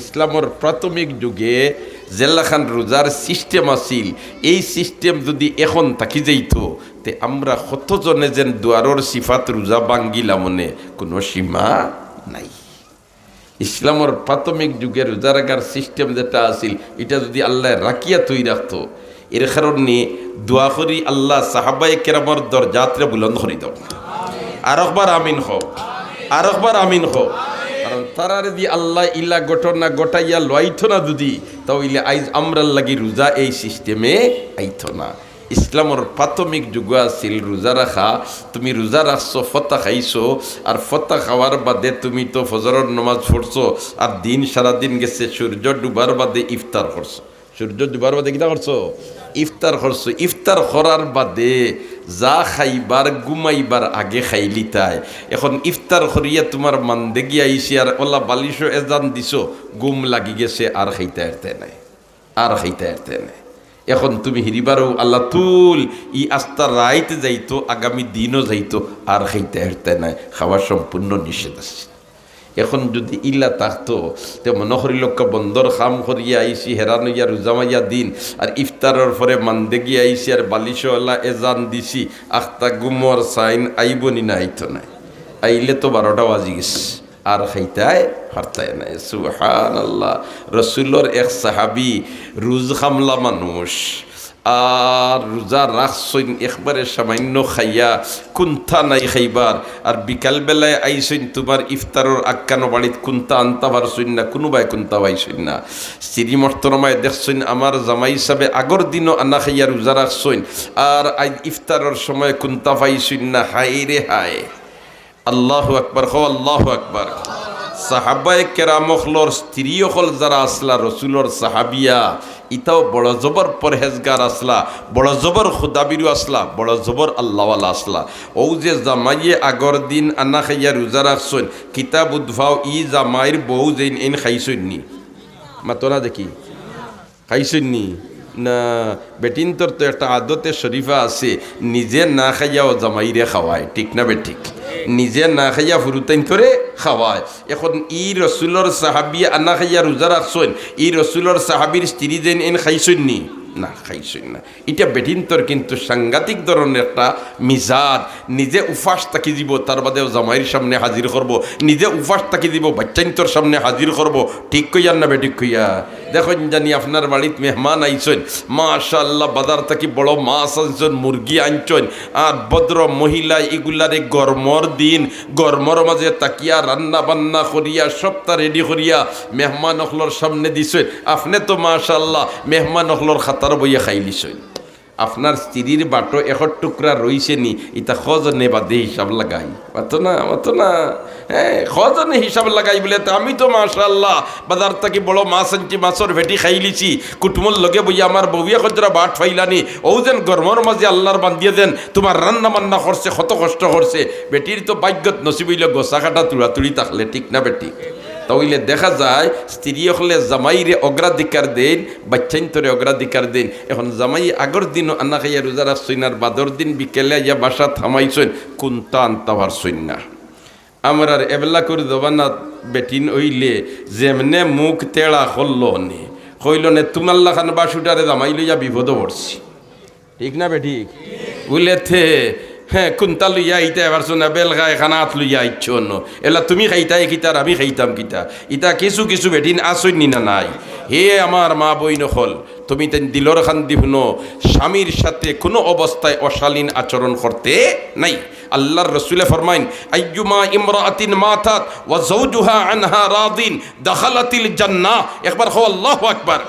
ইসলামের প্রাথমিক যুগে জেল্লাখান রোজার সিস্টেম আছিল। এই সিস্টেম যদি এখন থাকি যাইত, তে আমরা কতজনে যেন দুয়ারর সিফাত রোজা বাঙ্গিলা মনে কোনো সীমা নাই। ইসলামের প্রাথমিক যুগে রোজারাগার সিস্টেম যেটা আছিল, এটা যদি আল্লাহ রাখিয়া তৈ রাখতো, এর কারণে দোয়া করি আল্লাহ সাহাবাই কেরামর দরজাত্রে বুলন্দ করি দাও। আর একবার আমিন হোক আর একবার আমিন হোক কারণ তারার দি আল্লাহ ইল্লা ঘটনা গটাইয়া লইত না যদি তাহলে আইজ আমরার লাগি রোজা এই সিস্টেমে আইত না ইসলামর প্রাথমিক যুগ আছিল রোজা রাখা। তুমি রোজা রাখছো ফতা খাইছো, আর ফতা খাওয়ার বাদে তুমি তো ফজরের নমাজ পড়ছো, আর দিন সারাদিন গেছে, সূর্য ডুবার বাদে ইফতার করছ। সূর্য ডুবার বাদে কিনা করছ? ইফতার করছ। ইফতার করার বাদে যা খাইবার ঘুমাইবার আগে খাইলি তাই এখন ইফতার করিয়া তোমার মানদেগি আইসি আর ওলা বালিশও এজান দিছ, গুম লাগি গেছে, আর খাইতে আরতে নাই। আর খাইতে আরতে নাই। এখন তুমি হিরিবারও আল্লাহ তুল, ই আস্তা রাইতে যাইতো, আগামী দিনও যাইতো, আর খাইতে আরতে নাই। খাওয়া সম্পূর্ণ নিষেধ আছে এখন যদি ইল্লা থাকতো তে মনোহরি লক্ষ বন্দর খাম করিয়া আইসি, হেরানো ইয়া রোজামাইয়া দিন, আর ইফতারের পরে মানদেগি আইসি, আর বালিশওয়ালা এজান দিছি, আখতা গুমর সাইন আইবনি না আইতো নাই আইলে তো বারোটা বাজি গেছে আর খাইতায় হারতায় নাই। সুহান আল্লাহ রসুলোর এক সাহাবি রুজ খামলা মানুষ। আর রোজা রাখছইন একবারে সামান্য খাইয়া, কুন্থা নাই খাইবার। আর বিকাল বেলায় আইসইন তোমার ইফতারের আক্কানো বাড়িত কুন্তা আনতা পারছইন না, কোনোবাই কুন্তা পাইছইন না। শ্রী মর্তরমায় দেখছইন আমার জামাই হিসাবে আগর দিনও আনা খাইয়া রোজা রাখছইন। আর আই ইফতারের সময় কুন্তা পাইছইন না হাই রে হায়। আল্লাহ আকবার হো আল্লাহ আকবার। সাহাবায় কেরামখলর স্ত্রী অকল যারা আসলা, রসুলর সাহাবিয়া, ইতাও বড় জবর পরহেজগার আসলা, বড় জবর খুদাবিরু আসলা, বড় জবর আল্লাহওয়ালা আসলা। ও যে জামাইয়ে আগর দিন আনা খাইয়া রোজা রাখছন, কিতাব উদ্ভাও ই জামাইর বউ যেন এন খাইছন নি? মাতো না দেখি? খাইছন নি? না বেটিন তোর তো একটা আদতে শরীফা আছে, নিজে না খাইয়াও জামাইরে খাওয়ায় ঠিক না বে ঠিক নিজে না খাইয়া ফুরুতাইন থরে খাওয়ায়। এখন ই রসুলর সাহাবি আনা খাইয়া রোজা রাখছেন ই রসুলর সাহাবির স্ত্রী যেন এন খাইছেন নি না খাইছইন না। এটা বেটিন্তর কিন্তু সাংঘাতিক ধরনের একটা মিজাজ নিজে উপাস তাকি দিব তার বাদেও জামাইয়ের সামনে হাজির করব নিজে উফাস তাকি দিব বাচ্চাইন্তর সামনে হাজির করব ঠিক কইয়ার না বেঠিক কইয়া? দেখুন জানি আপনার বাড়িত মেহমান আইসন মাশাল্লাহ বাজার থাকি বড় মাছ আনছন মুরগি আনছন। আর ভদ্র মহিলা এগুলারে গরমর দিন। গরমর মাঝে তাকিয়া রান্না বান্না করিয়া সবটা রেডি করিয়া মেহমান অখলর সামনে দিছেন। আপনি তো মাশাল্লাহ মেহমান অখলর খাতার বইয়া খাইলিছেন আপনার স্ত্রীর বাটো এখন টুকরা রইছে নি ইটা খজনে বাদে হিসাব লাগাই। মাতো না মাতো না। হ্যাঁ খজনে হিসাব লাগাই বলে, তো আমি তো মাশাল্লাহ বাজার থেকে বড় মাছ আনছি মাছর ভেটি খাইলিছি কুটুমর লগে বইয়া আমার বউয়া খজরা বাট ফাইলানি। ও যেন গরমর মাঝে আল্লাহর বান্ধিয়ে দেন তোমার রান্না বান্না করছে কত কষ্ট করছে বেটির তো ভাগ্যত নসিব গোসা কাটা তুড়া তুড়ি থাকলে, ঠিক না বেটি? তাহলে দেখা যায়, স্ত্রী হলে জামাইরে অগ্রাধিকার দেন, বাচ্চাইন্তরে অগ্রাধিকার দেন। এখন জামাই আগর দিনও আনা খাইয়া রোজা রাখছইন আর বাদর দিন বিকেলে ইয়া বাসা থামাইছইন কোনটা আনতা পারছইন না আমার আর এবেলা করে দেবানা বেটিন ওইলে যেমনে মুখ তেড়া হল্ল নে হইল নে তুমাল্লা খান বাসুটারে জামাই লইয়া বিপদ পড়ছি। ঠিক না বেঠিক বলে থে হ্যাঁ কুন্তা লইয়া ইটা এবার শোনা বেল খায় খানাত লইয়া ইচ্ছ অন্য। এলা তুমি খাইতাই কিতার, আমি খাইতাম কিতা। ইতা কিছু কিছু বেটিন আসইন না নাই। হে আমার মা বই নখল তুমি তেন দিলর খান্দি শুনো। স্বামীর সাথে কোনো অবস্থায় অশালীন আচরণ করতে নাই। আল্লাহর রসুলে ফরমাইন আইয়ুমা ইমরাতিন মাতাত ওয়া যাওজুহা আনহা রাদিন দাখালাতিল জান্নাহ। একবার হো আল্লাহু আকবার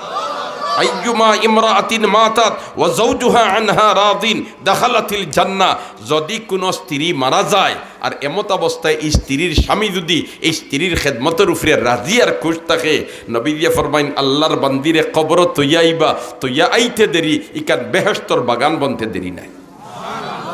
আইয়ুমা ইমরাতিন মাতাত ওয়া যাওজুহা আনহা রাদিন দাখালাতিল জান্নাহ। যদি কোনো স্ত্রী মারা যায়, আর এমত অবস্থায় এই স্ত্রীর স্বামী যদি এই স্ত্রীর খেদমতের উপরে রাজি আর খুশ থাকে নবীদিয়া ফরমাইন, আল্লাহর বান্দিরে কবর তৈয়াইবা, তৈয়া আইতে দেরি, ইকান বেহস্তর বাগান বনতে দেরি নাই।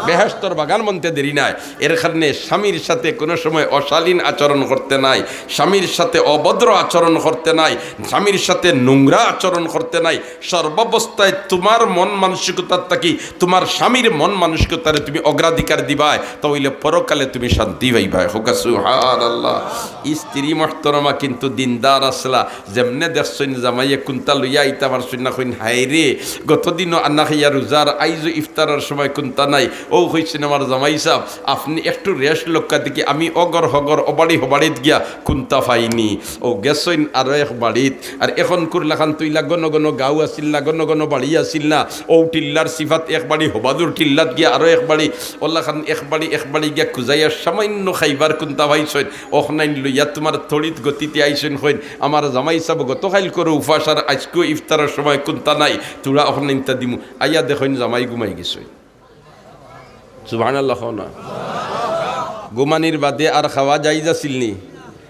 বেহেস্তর বাগান মনতে দেরি নাই। এর কারণে স্বামীর সাথে কোনো সময় অশালীন আচরণ করতে নাই, স্বামীর সাথে অভদ্র আচরণ করতে নাই, স্বামীর সাথে নোংরা আচরণ করতে নাই। সর্বাবস্থায় তোমার মন মানসিকতার থাকি, তোমার স্বামীর মন মানসিকতারে তুমি অগ্রাধিকার দিবাই, তাহলে পরকালে তুমি শান্তি পাইবাই। হোকাসু হার আল্লাহ স্ত্রী মহতরমা কিন্তু দিনদার আসলা। যেমনে দেখছইন জামাইয়ে কুন্তা লইয়া ইতা পারছইন না কইন হাই রে গতদিনও আন্না খাইয়া রোজার আইজো ইফতারের সময় কুন্তা নাই ও হইছেন আমার জামাই সাহ, আপনি একটু রেস্ট লক্কা দেখি, আমি অগর হগর, অবাড়ি হবাড়িত গিয়া কুন্তা পাইনি ও গেছইন আর এক বাড়িত। আর এখন কুরলাখান তুইলা গণ গণ গাও আসিল না গণ গণ বাড়ি আসিল না। ও টিল্লার সিফাত এক বাড়ি, হবাদুর টিল্লাত গিয়া আরও এক বাড়ি। ওল্লাখান এক বাড়ি এক বাড়ি গিয়া খুঁজাইয়া সামান্য খাইবার কুন্তা পাইছইন অখনাইন লইয়া তোমার তড়িৎ গতিতে আইসইন হইন। আমার জামাই সাহেব গতকাল করে উপাস আর আজকেও ইফতারের সময় কুন্তা নাই। তোরা অখনাইন তা দিমু। আইয়া দেখইন জামাই ঘুমাই গেছই সুবাহ আল্লাহ না। ঘুমানির বাদে আর খাওয়া যাই যাছিল নি।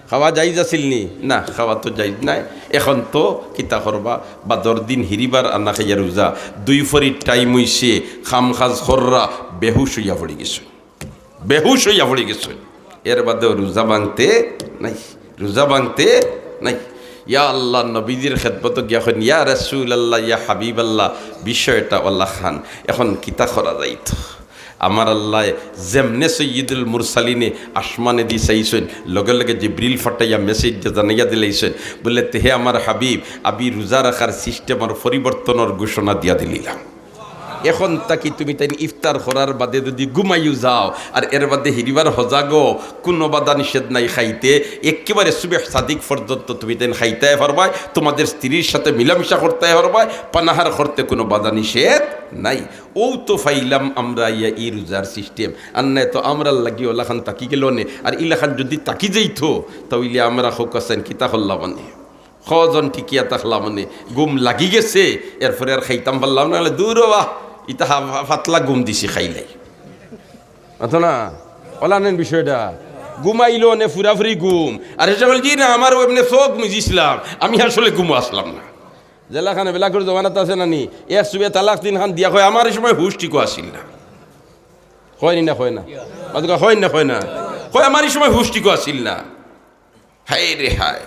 খাওয়া যাই যাছিল নি? না, খাওয়া তো যাই নাই। এখন তো কিতা করবা? বাদর দিন হিরিবার আনা খাইয়া রোজা। দুই ফরি টাইম হইছে, খাম খাজ খররা, বেহুশ হইয়া পড়ি গেছে। বেহুশ হইয়া পড়ি গেছে। এর বাদেও রোজা ভাঙতে নাই। রোজা ভাঙতে নাই। ইয়া আল্লাহ নবীদের খেদমত গিয়া এখন ইয়া রসুল আল্লাহ ইয়া হাবিব আল্লাহ বিষয়টা আল্লাহ খান। এখন কিতা করা যাইতো? আমার আল্লাহ যেমনে সৈয়দুল মুরসালিনে আসমানে দি চাইছেন লগে লগে যে জিব্রিল ফাটাইয়া মেসেজ জানাইয়া দিলাইছেন বলে তেহে আমার হাবিব আবি রোজা রাখার সিস্টেমের পরিবর্তনের ঘোষণা দিয়া দিলিলাম এখন তাকি তুমি তাই ইফতার করার বাদে যদি ঘুমাইও যাও, আর এর বাদে হিরিবার হজাগো কোনো বাধা নিষেধ নাই খাইতে, একেবারে সুবে সাদিক পর্যন্ত তুমি তাই খাইতে পারবাই, তোমাদের স্ত্রীর সাথে মিলামিশা করতে পারবাই, পানাহার করতে কোনো বাধা নিষেধ নাই। ও তো ফাইলাম আমরা ইয়া ই রোজার সিস্টেম। আর নাই তো আমরা লাগি ওলাখান তাকি গেল নে। আর ইলাখান যদি তাকি যাইতো তাহলে আমরা হোক আছেন কিতা হল্লা মানে কজন ঠিকিয়া থাকলাম মানে গুম লাগি গেছে, এরপরে আর খাইতাম পারলাম না। দূর বাহ ইতা ফাতলা গুম দিছি খাইলাই অথ না ওলা নেন বিষয়টা। ঘুমাইলো নে, ফুরাফুরি গুম। আর সে জি না আমার এমনি চোখ মুজিছিলাম আমি আসলে ঘুমো আসলাম না। জেলাখানে বেলাকুর জমানাত আছে নানি এক সুবে তালাক দিন খান দিয়া কয়, আমার সময় হুশ টিকো আসিল না। হয় না হয় না? হয় না হয় না। হয় আমার সময় হুশ টিকো আসিল না। হায় রে হায়।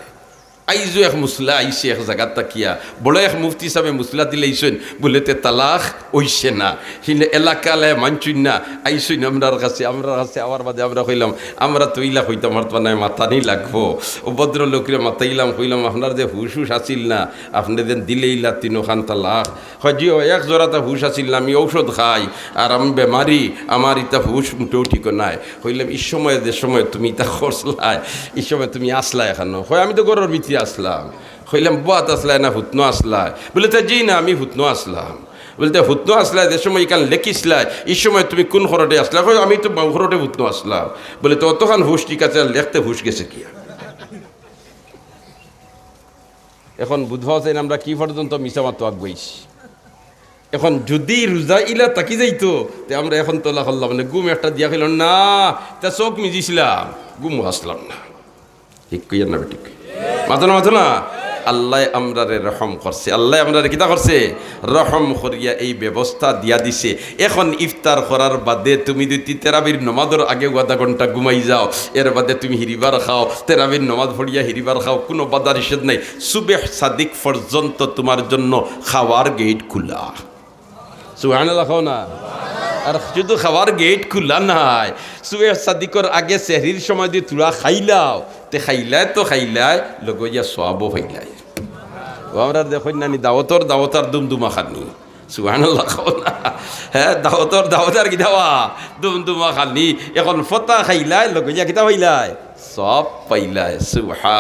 আইজো এক মুসলা আইসে এক জায়গাত তাকিয়া বড় এক মুফতি সাহেব মুসলা দিলেইছেন বলে তে তালাক ওইছে না হিলে এলাকালে মানছুন না আইসুন আমরার কাছে আমরার কাছে আমার বাদে আমরা কইলাম আমরা তো ইলা তো নাই মাথা নেই লাগবো ও ভদ্র লোকরে মাতাইলাম কইলাম আপনার যে হুশ হুশ আসিল না আপনি দেন দিলেইলা তিনোখান তালাক হয় জি এক জোড়াতে হুশ আসিল না আমি ঔষধ খাই আর আমি বেমারি আমার ইতা হুশ মুটেও ঠিক নাই কইলাম এই সময় যে সময় তুমি ইতা খরচলাই এই সময় তুমি আসলা এখানো হয় আমি তো গরুর ভিতরে আসলাম। হইলাম বাত আসলাই না, হুতনো আসলাই। বলে, তা জি না, আমি হুতনো আসলাম। বলতে হুতনো আসলাই, যে সময় এখান লেখিসলাই, এই সময় তুমি কোন ঘরটে আসলা? কই আমি তো ঘরটে হুতনো আসলাম। বলে, তো অতখান হুশ, ঠিক আছে লেখতে হুশ গেছে কি? এখন বুধবা চাই আমরা কি পর্যন্ত মিশা মাতো আগুয়াইছি এখন যদি রোজা ইলা তাকি যাইতো, তে আমরা এখন তোলা করলাম মানে গুম একটা দিয়া খেলাম না, তা চোখ মিজিছিলাম। গুম আসলাম না। ঠিক কইয়া না বেটিক। মাথো না মাথো না। আল্লাহ আমরারে রহম করছে। আল্লাহ আমরারে কিতা করছে? রহম করিয়া এই ব্যবস্থা দিয়া দিছে। এখন ইফতার করার বাদে তুমি যদি তেরাবির নমাজের আগে আধা ঘণ্টা ঘুমাই যাও, এর বাদে তুমি হিরিবার খাও, তেরাবির নমাজ পড়িয়া হিরিবার খাও, কোনো বাধা নিষেধ নাই। সুবেহ সাদিক পর্যন্ত তোমার জন্য খাওয়ার গেট খোলা। সুহান খাও না। আর শুধু খাওয়ার গেট খোলা নাই সুবে সাদিকর আগে সেহরির সময় দিয়ে তুরা খাইলাও তে খাইলাই, তো খাইলাই লগইয়া সব খাইলাই ও আমরা দেখুন নানি দাওতর দাওতার দুমদুমা খানি সুহান হ্যাঁ দাওতর দাওতার কি দাওয়া? দুমদুমা খানি এখন ফতা খাইলাই লগইয়া কিতা হইলাই সব পাইলাই সুহা